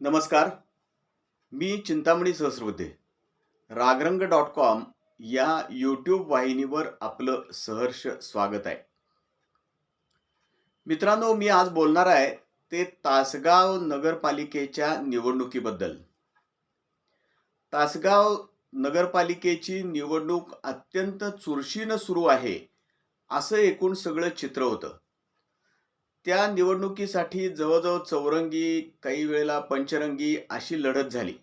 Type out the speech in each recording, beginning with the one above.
नमस्कार. मी Chintamani Sahasrabuddhe. Ragrang dot com या यूट्यूब वाहिनीवर आपलं सहर्ष स्वागत आहे. मित्रांनो मी आज बोलणार आहे ते तासगाव नगरपालिकेच्या निवडणुकीबद्दल. तासगाव नगरपालिकेची निवडणूक अत्यंत चुरशीनं सुरू आहे असं एकूण सगळं चित्र होतं. त्या निवडणुकीसाठी जवळजवळ चौरंगी काही वेळेला पंचरंगी अशी लढत झाली.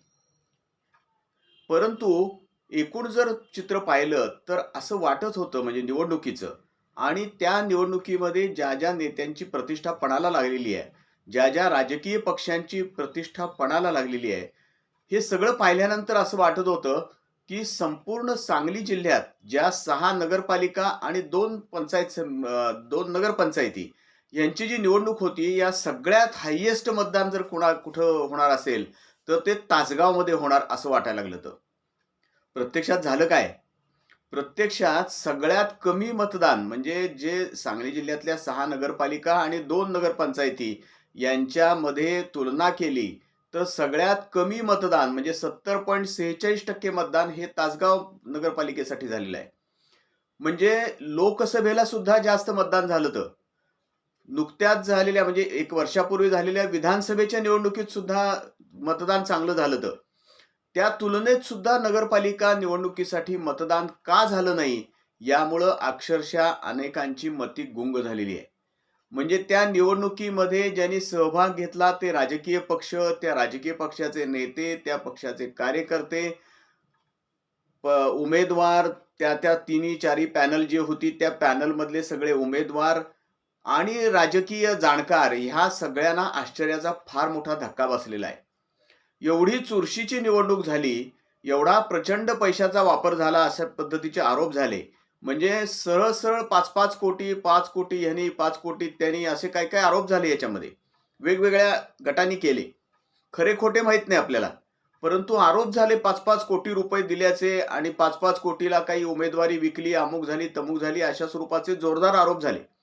परंतु एकूण जर चित्र पाहिलं तर असं वाटत होतं म्हणजे निवडणुकीचं. आणि त्या निवडणुकीमध्ये ज्या ज्या नेत्यांची प्रतिष्ठा पणाला लागलेली आहे ज्या ज्या राजकीय पक्षांची प्रतिष्ठा पणाला लागलेली आहे हे सगळं पाहिल्यानंतर असं वाटत होतं की संपूर्ण सांगली जिल्ह्यात ज्या सहा नगरपालिका आणि दोन पंचायत दोन नगरपंचायती यांची जी निवडणूक होती या सगळ्यात हायेस्ट मतदान जर कुणा कुठं होणार असेल तर ते तासगावमध्ये होणार असं वाटायला लागलं तर प्रत्यक्षात झालं काय? प्रत्यक्षात सगळ्यात कमी मतदान म्हणजे जे सांगली जिल्ह्यातल्या सहा नगरपालिका आणि दोन नगरपंचायती यांच्यामध्ये तुलना केली तर सगळ्यात कमी मतदान म्हणजे सत्तर पॉईंट सेहेचाळीस टक्के मतदान हे तासगाव नगरपालिकेसाठी झालेलं आहे. म्हणजे लोकसभेला सुद्धा जास्त मतदान झालं तर नुकत्याच झालेल्या म्हणजे एक वर्षापूर्वी झालेल्या विधानसभेच्या निवडणुकीत सुद्धा मतदान चांगलं झालं तर त्या तुलनेत सुद्धा नगरपालिका निवडणुकीसाठी मतदान का झालं नाही यामुळं अक्षरशः अनेकांची मती गुंग झालेली आहे. म्हणजे त्या निवडणुकीमध्ये ज्यांनी सहभाग घेतला ते राजकीय पक्ष त्या राजकीय पक्षाचे नेते त्या पक्षाचे कार्यकर्ते प- उमेदवार त्या त्या तिन्ही चारी पॅनल जी होती त्या पॅनलमधले सगळे उमेदवार आणि राजकीय जाणकार ह्या सगळ्यांना आश्चर्याचा फार मोठा धक्का बसलेला आहे. एवढी चुरशीची निवडणूक झाली एवढा प्रचंड पैशाचा वापर झाला अशा पद्धतीचे आरोप झाले. म्हणजे सरळ सरळ पाच पाच कोटी पाच कोटी ह्यानी पाच कोटी त्यांनी असे काय काय आरोप झाले याच्यामध्ये? वेगवेगळ्या गटांनी केले. खरे खोटे माहीत नाही आपल्याला. परंतु आरोप झाले पाच पाच कोटी रुपये दिल्याचे आणि पाच पाच कोटीला काही उमेदवारी विकली अमुक झाली तमुक झाली अशा स्वरूपाचे जोरदार आरोप झाले.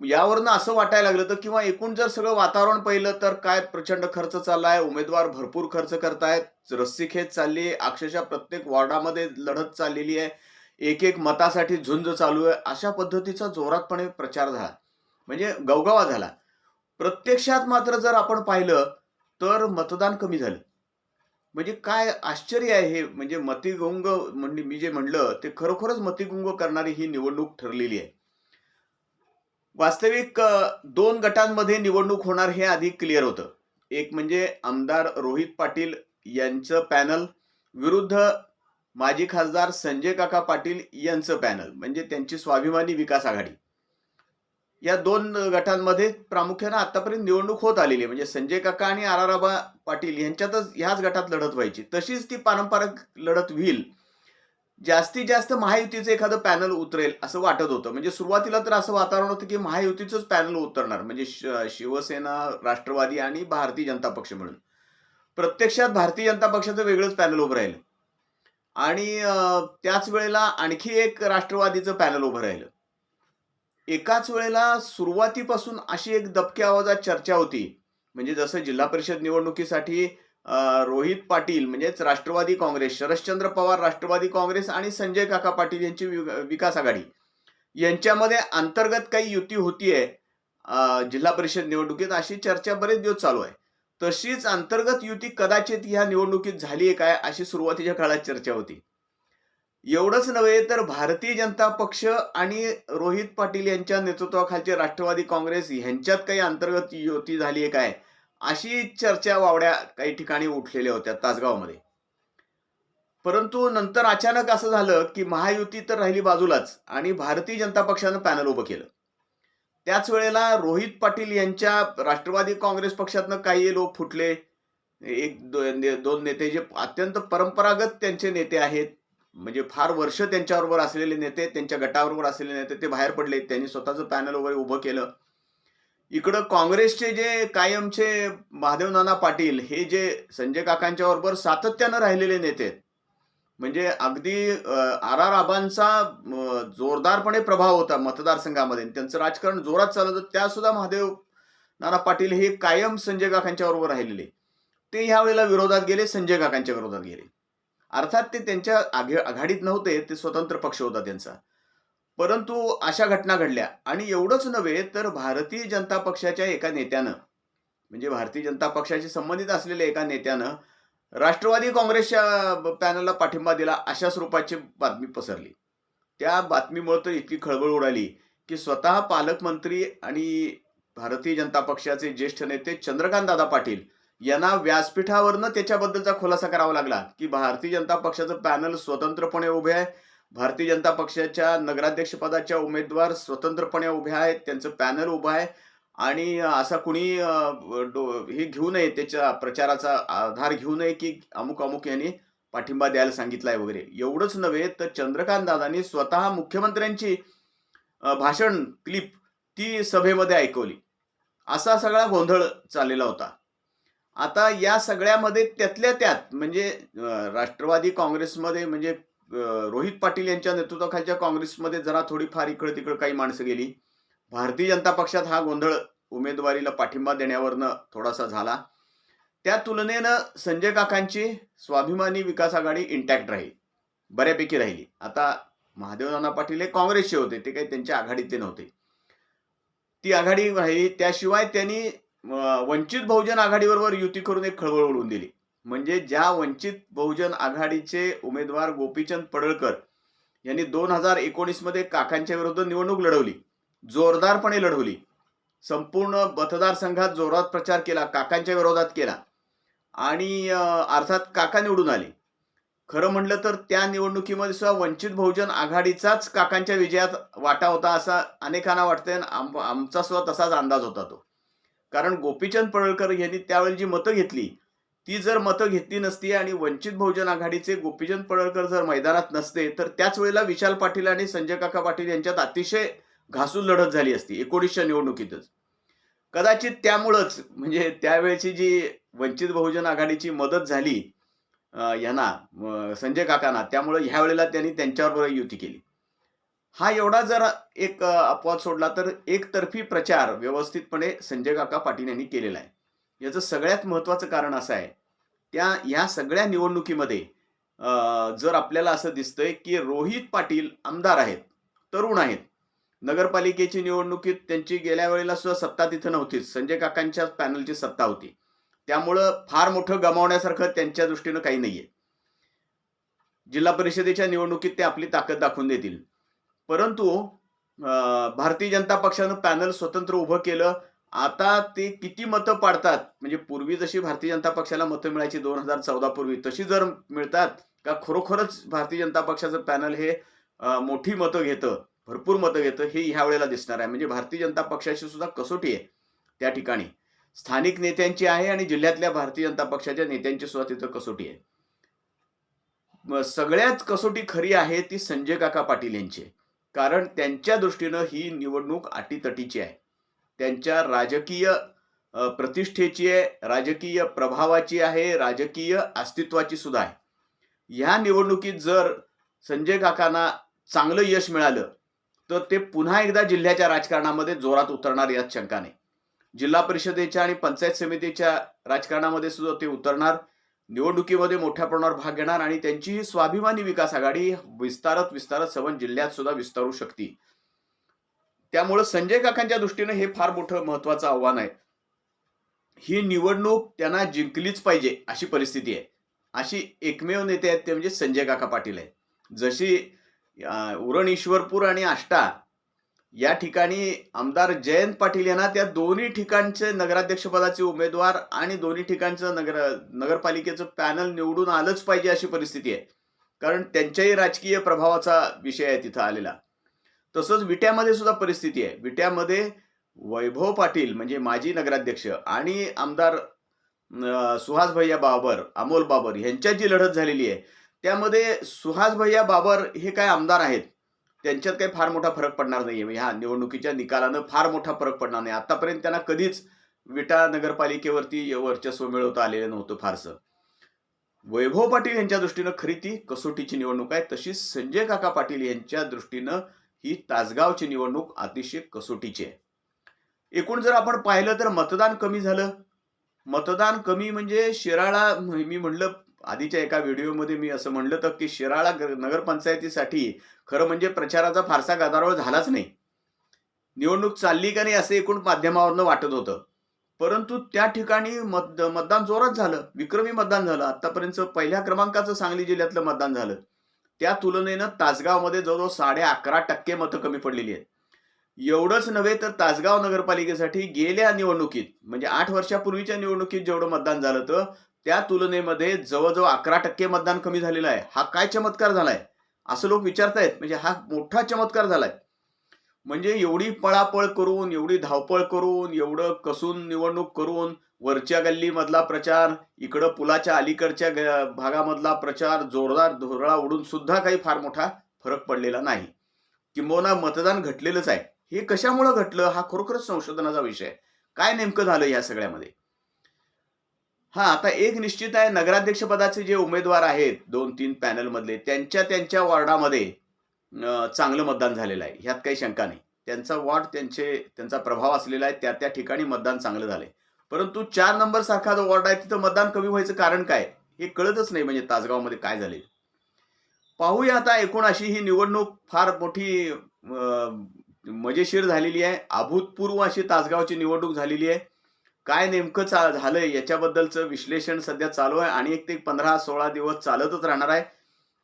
यावरनं असं वाटायला लागलं तर किंवा एकूण जर सगळं वातावरण पाहिलं तर काय प्रचंड खर्च चाललाय उमेदवार भरपूर खर्च करतायत रस्सीखेच चालली आहे अक्षरशः प्रत्येक वॉर्डामध्ये लढत चाललेली आहे एक एक मतासाठी झुंज चालू आहे अशा पद्धतीचा जोरातपणे प्रचार झाला. म्हणजे गवगवा झाला. प्रत्यक्षात मात्र जर आपण पाहिलं तर मतदान कमी झालं. म्हणजे काय आश्चर्य आहे हे म्हणजे मतिगुंग म्हणजे मी जे म्हणलं ते खरोखरच मतिगुंग करणारी ही निवडणूक ठरलेली आहे. वास्तविक दोन गटांमध्ये निवडणूक होणार हे आधी क्लिअर होतं. एक म्हणजे आमदार रोहित पाटील यांचं पॅनल विरुद्ध माजी खासदार संजय काका पाटील यांचं पॅनल म्हणजे त्यांची स्वाभिमानी विकास आघाडी. या दोन गटांमध्ये प्रामुख्यानं आतापर्यंत निवडणूक होत आलेली आहे. म्हणजे संजय काका आणि आराराबा पाटील यांच्यातच ह्याच गटात लढत व्हायची. तशीच ती पारंपरिक लढत होईल. जास्तीत जास्त महायुतीचं एखादं पॅनल उतरेल असं वाटत होतं. म्हणजे सुरुवातीला तर असं वातावरण होतं की महायुतीचंच पॅनल उतरणार. म्हणजे श- शिवसेना राष्ट्रवादी आणि भारतीय जनता पक्ष म्हणून. प्रत्यक्षात भारतीय जनता पक्षाचं वेगळंच पॅनल उभं राहिलं. आणि त्याच वेळेला आणखी एक राष्ट्रवादीचं पॅनल उभं राहिलं. एकाच वेळेला सुरुवातीपासून अशी एक दबक्या आवाजात चर्चा होती. म्हणजे जसं जिल्हा परिषद निवडणुकीसाठी रोहित पाटील म्हणजेच राष्ट्रवादी काँग्रेस शरदचंद्र पवार राष्ट्रवादी काँग्रेस आणि संजय काका पाटील यांची विकास आघाडी. यांच्यामध्ये अंतर्गत काही युती होतीये जिल्हा परिषद निवडणुकीत अशी चर्चा बरेच दिवस चालू आहे. तशीच अंतर्गत युती कदाचित ह्या निवडणुकीत झाली आहे काय अशी सुरुवातीच्या काळात चर्चा होती. एवढंच नव्हे तर भारतीय जनता पक्ष आणि रोहित पाटील यांच्या नेतृत्वाखालचे राष्ट्रवादी काँग्रेस ह्यांच्यात काही अंतर्गत युती झाली आहे काय? अशी चर्चा वावड्या काही ठिकाणी उठलेल्या होत्या तासगावमध्ये. परंतु नंतर अचानक असं झालं की महायुती तर राहिली बाजूलाच आणि भारतीय जनता पक्षानं पॅनल उभं केलं. त्याच वेळेला रोहित पाटील यांच्या राष्ट्रवादी काँग्रेस पक्षातनं काही लोक फुटले. एक दोन नेते जे अत्यंत परंपरागत त्यांचे नेते आहेत म्हणजे फार वर्ष त्यांच्याबरोबर असलेले नेते त्यांच्या गटाबरोबर असलेले नेते ते बाहेर पडले. त्यांनी स्वतःचं पॅनल वगैरे उभं केलं. इकडं काँग्रेसचे जे कायमचे महादेव नाना पाटील हे जे संजय काकांच्या बरोबर सातत्यानं राहिलेले नेते म्हणजे अगदी आर आर आबांचा जोरदारपणे प्रभाव होता मतदारसंघामध्ये. त्यांचं राजकारण जोरात चालत होतं त्या सुद्धा महादेव नाना पाटील हे कायम संजय काकांच्या बरोबर राहिलेले. ते ह्या वेळेला विरोधात गेले संजय काकांच्या विरोधात गेले. अर्थात ते त्यांच्या आघे- आघाडीत नव्हते ते स्वतंत्र पक्ष होता त्यांचा. परंतु अशा घटना घडल्या. आणि एवढंच नव्हे तर भारतीय जनता पक्षाच्या एका नेत्यानं म्हणजे भारतीय जनता पक्षाशी संबंधित असलेल्या एका नेत्यानं राष्ट्रवादी काँग्रेसच्या पॅनलला पाठिंबा दिला अशा स्वरूपाची बातमी पसरली. त्या बातमीमुळे तर इतकी खळबळ उडाली की स्वतः पालकमंत्री आणि भारतीय जनता पक्षाचे ज्येष्ठ नेते चंद्रकांत दादा पाटील यांना व्यासपीठावरनं त्याच्याबद्दलचा खुलासा करावा लागला की भारतीय जनता पक्षाचं पॅनल स्वतंत्रपणे उभे आहे भारतीय जनता पक्षाच्या नगराध्यक्षपदाच्या उमेदवार स्वतंत्रपणे उभे आहेत त्यांचं पॅनल उभं आहे आणि असा कुणी डो- हे घेऊ नये त्याच्या प्रचाराचा आधार घेऊ नये की अमुक अमुक यांनी पाठिंबा द्यायला सांगितलाय वगैरे. एवढंच नव्हे तर चंद्रकांत दादांनी स्वतः मुख्यमंत्र्यांची भाषण क्लिप ती सभेमध्ये ऐकवली. असा सगळा गोंधळ चाललेला होता. आता या सगळ्यामध्ये त्यातल्या त्यात म्हणजे राष्ट्रवादी काँग्रेसमध्ये म्हणजे रोहित पाटील यांच्या नेतृत्वाखालच्या काँग्रेसमध्ये जरा थोडीफार इकडं तिकडं काही माणसं गेली. भारतीय जनता पक्षात हा गोंधळ उमेदवारीला पाठिंबा देण्यावरनं थोडासा झाला. त्या तुलनेनं संजय काकांची स्वाभिमानी विकास आघाडी इंटॅक्ट राहील. बऱ्यापैकी राहिली. आता महादेव नाना पाटील हे काँग्रेसचे होते. ते काही त्यांच्या आघाडीतले नव्हते. ती आघाडी राहिली. त्याशिवाय त्यांनी वंचित बहुजन आघाडीबरोबर युती करून एक खळबळ उडवून दिली. म्हणजे ज्या वंचित बहुजन आघाडीचे उमेदवार गोपीचंद पडळकर यांनी दोन हजार एकोणीसमध्ये काकांच्या विरुद्ध निवडणूक लढवली जोरदारपणे लढवली. संपूर्ण मतदारसंघात जोरात प्रचार केला काकांच्या विरोधात केला. आणि अर्थात काका निवडून आले. खरं म्हटलं तर त्या निवडणुकीमध्ये सुद्धा वंचित बहुजन आघाडीचाच काकांच्या विजयात वाटा होता असा अनेकांना वाटतंय आणि आम आमचा सुद्धा तसाच अंदाज होता तो. कारण गोपीचंद पडळकर यांनी त्यावेळी जी मतं घेतली ती जर मतं घेतली नसती आणि वंचित बहुजन आघाडीचे गोपीचंद पडळकर जर मैदानात नसते तर त्याच वेळेला विशाल पाटील आणि संजय काका पाटील यांच्यात अतिशय घासून लढत झाली असती एकोणीसच्या निवडणुकीतच. कदाचित त्यामुळंच म्हणजे त्यावेळेची जी वंचित बहुजन आघाडीची मदत झाली यांना संजय काकांना त्यामुळे ह्या वेळेला त्यांनी त्यांच्याबरोबर युती केली. हा एवढा जर एक अपवाद सोडला तर एकतर्फी प्रचार व्यवस्थितपणे संजय काका पाटील यांनी केलेला आहे. याचं सगळ्यात महत्त्वाचं कारण असं आहे त्या ह्या सगळ्या निवडणुकीमध्ये जर आपल्याला असं दिसतंय की रोहित पाटील आमदार आहेत तरुण आहेत नगरपालिकेची निवडणुकीत त्यांची गेल्या वेळेला सुद्धा सत्ता तिथं नव्हतीच संजय काकांच्या पॅनलची सत्ता होती. त्यामुळं फार मोठं गमावण्यासारखं त्यांच्या दृष्टीनं काही नाहीये. जिल्हा परिषदेच्या निवडणुकीत ते आपली ताकद दाखवून देतील. परंतु अं, भारतीय जनता पक्षानं पॅनल स्वतंत्र उभं केलं आता ते किती मतं पाडतात? म्हणजे पूर्वी जशी भारतीय जनता पक्षाला मतं मिळायची दोन हजार चौदा पूर्वी तशी जर मिळतात का खरोखरच भारतीय जनता पक्षाचं पॅनल हे मोठी मतं घेतं भरपूर मतं घेतं हे ह्या वेळेला दिसणार आहे. म्हणजे भारतीय जनता पक्षाची सुद्धा कसोटी आहे त्या ठिकाणी. स्थानिक नेत्यांची आहे आणि जिल्ह्यातल्या भारतीय जनता पक्षाच्या नेत्यांची सुद्धा तिथं कसोटी आहे. सगळ्यात कसोटी खरी आहे ती संजय काका पाटील यांची आहे. कारण त्यांच्या दृष्टीनं ही निवडणूक अटीतटीची आहे. त्यांच्या राजकीय प्रतिष्ठेची आहे राजकीय प्रभावाची आहे राजकीय अस्तित्वाची सुद्धा आहे. ह्या निवडणुकीत जर संजय काकांना चांगलं यश मिळालं तर ते पुन्हा एकदा जिल्ह्याच्या राजकारणामध्ये जोरात उतरणार यात शंका नाही. जिल्हा परिषदेच्या आणि पंचायत समितीच्या राजकारणामध्ये सुद्धा ते उतरणार निवडणुकीमध्ये मोठ्या प्रमाणावर भाग घेणार आणि त्यांची ही स्वाभिमानी विकास आघाडी विस्तारत विस्तारत सवन जिल्ह्यात सुद्धा विस्तारू शकते त्यामुळं संजय काकांच्या दृष्टीनं हे फार मोठं महत्वाचं आव्हान आहे. ही निवडणूक त्यांना जिंकलीच पाहिजे अशी परिस्थिती आहे. अशी एकमेव नेते आहेत ते म्हणजे संजय काका पाटील आहेत. जशी उरण ईश्वरपूर आणि आष्टा या ठिकाणी आमदार जयंत पाटील यांना त्या दोन्ही ठिकाणचे नगराध्यक्षपदाचे उमेदवार आणि दोन्ही ठिकाणचं नगर नगरपालिकेचं पॅनल निवडून आलंच पाहिजे अशी परिस्थिती आहे. कारण त्यांच्याही राजकीय प्रभावाचा विषय आहे तिथं आलेला. तसंच विट्यामध्ये सुद्धा परिस्थिती आहे. विट्यामध्ये वैभव पाटील म्हणजे माजी नगराध्यक्ष आणि आमदार सुहास भैया बाबर अमोल बाबर यांच्यात जी लढत झालेली आहे त्यामध्ये सुहास भैया बाबर हे काय आमदार आहेत? त्यांच्यात काही फार मोठा फरक पडणार नाही म्हणजे ह्या निवडणुकीच्या निकालानं फार मोठा फरक पडणार नाही. आतापर्यंत त्यांना कधीच विटा नगरपालिकेवरती वर्चस्व मिळवता आलेलं नव्हतं फारसं. वैभव पाटील यांच्या दृष्टीनं खरी ती कसोटीची निवडणूक आहे. तशीच संजय काका पाटील यांच्या दृष्टीनं ही तासगावची निवडणूक अतिशय कसोटीची आहे. एकूण जर आपण पाहिलं तर मतदान कमी झालं. मतदान कमी म्हणजे शिराळा मी म्हणलं आधीच्या एका व्हिडिओमध्ये मी असं म्हणलं तर की शिराळा ग- नगरपंचायतीसाठी खरं म्हणजे प्रचाराचा फारसा गदारोळ झालाच नाही. निवडणूक चालली का नाही असं एकूण माध्यमावरनं वाटत होतं. परंतु त्या ठिकाणी मत मतदान जोरात झालं. विक्रमी मतदान झालं. आतापर्यंत पहिल्या क्रमांकाचं सांगली जिल्ह्यातलं मतदान झालं. त्या तुलनेनं तासगावमध्ये जवळजवळ साडे अकरा टक्के मतं कमी पडलेली आहेत. एवढंच नव्हे तर तासगाव नगरपालिकेसाठी गेल्या निवडणुकीत म्हणजे आठ वर्षापूर्वीच्या निवडणुकीत जेवढं मतदान झालं होतं त्या तुलनेमध्ये जवळजवळ अकरा टक्के मतदान कमी झालेलं आहे. हा काय चमत्कार झालाय? असं लोक विचारतायत म्हणजे हा मोठा चमत्कार झालाय. म्हणजे एवढी पळापळ करून एवढी धावपळ करून एवढं कसून निवडणूक करून वरच्या गल्लीमधला प्रचार इकडं पुलाच्या अलीकडच्या ग- भागामधला प्रचार जोरदार धोरळा उडून सुद्धा काही फार मोठा फरक पडलेला नाही. किंबहुना मतदान घटलेलंच आहे. हे कशामुळं घटलं? हा खरोखरच संशोधनाचा विषय आहे. काय नेमकं झालं या सगळ्यामध्ये? हा आता एक निश्चित आहे नगराध्यक्षपदाचे जे उमेदवार आहेत दोन तीन पॅनल मधले त्यांच्या त्यांच्या वॉर्डामध्ये चांगलं मतदान झालेलं आहे. ह्यात काही शंका नाही. त्यांचा वॉर्ड त्यांचे त्यांचा प्रभाव असलेला आहे. त्या त्या ठिकाणी मतदान चांगलं झालं आहे परंतु चार नंबर सारखा जो वॉर्ड आहे तिथं मतदान कमी व्हायचं कारण काय? हे कळतच नाही म्हणजे तासगावमध्ये काय झाले पाहूया आता एकूण अशी ही निवडणूक फार मोठी मजेशीर झालेली आहे. अभूतपूर्व अशी तासगावची निवडणूक झालेली आहे. काय नेमकं चा झालंय याच्याबद्दलचं विश्लेषण सध्या चालू आहे. आणि एक ते पंधरा सोळा दिवस चालतच राहणार आहे.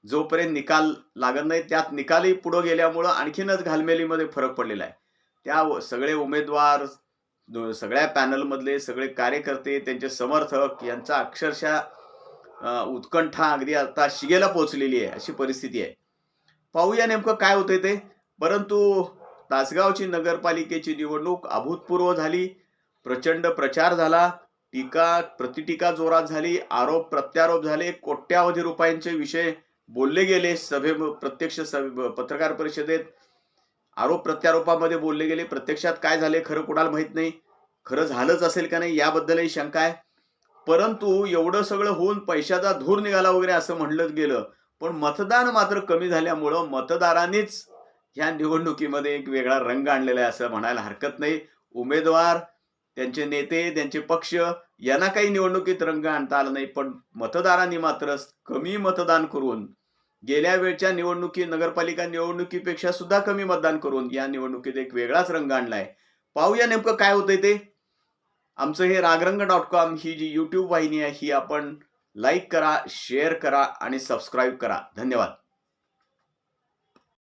जोपर्यंत निकाल लागत नाही त्यात निकालही पुढं गेल्यामुळं आणखीनच घालमेलीमध्ये फरक पडलेला आहे. त्या व- सगळे उमेदवार सगळ्या पॅनलमधले सगळे कार्यकर्ते त्यांचे समर्थक यांचा अक्षरशः उत्कंठा अगदी आता शिगेला पोहोचलेली आहे अशी परिस्थिती आहे. पाहूया नेमकं काय होतंय ते. परंतु तासगावची नगरपालिकेची निवडणूक अभूतपूर्व झाली. प्रचंड प्रचार झाला. टीका प्रतिटीका जोरात झाली. आरोप प्रत्यारोप झाले. कोट्यावधी रुपयांचे विषय बोलले गेले. सभे प्रत्यक्ष सभे पत्रकार परिषदेत. आरोप प्रत्यारोपामध्ये बोलले गेले. प्रत्यक्षात काय झाले खरं कुणाला माहीत नाही. खरं झालंच असेल का नाही याबद्दलही शंका आहे. परंतु एवढं सगळं होऊन पैशाचा धूर निघाला वगैरे असं म्हणलं गेलं. पण मतदान मात्र कमी झाल्यामुळं मतदारांनीच ह्या निवडणुकीमध्ये एक वेगळा रंग आणलेला आहे असं म्हणायला हरकत नाही. उमेदवार त्यांचे नेते त्यांचे पक्ष यांना काही निवडणुकीत रंग आणता आला नाही. पण मतदारांनी मात्र कमी मतदान करून गेल्या वेळच्या निवडणुकी नगरपालिका निवडणुकीपेक्षा सुद्धा कमी मतदान करून या निवडणुकीत एक वेगळाच रंग आणलाय. पाहूया नेमकं काय होतंय ते. आमचं हे रागरंग डॉट कॉम ही जी यूट्यूब वाहिनी आहे ही आपण लाईक करा शेअर करा आणि सबस्क्राईब करा. धन्यवाद.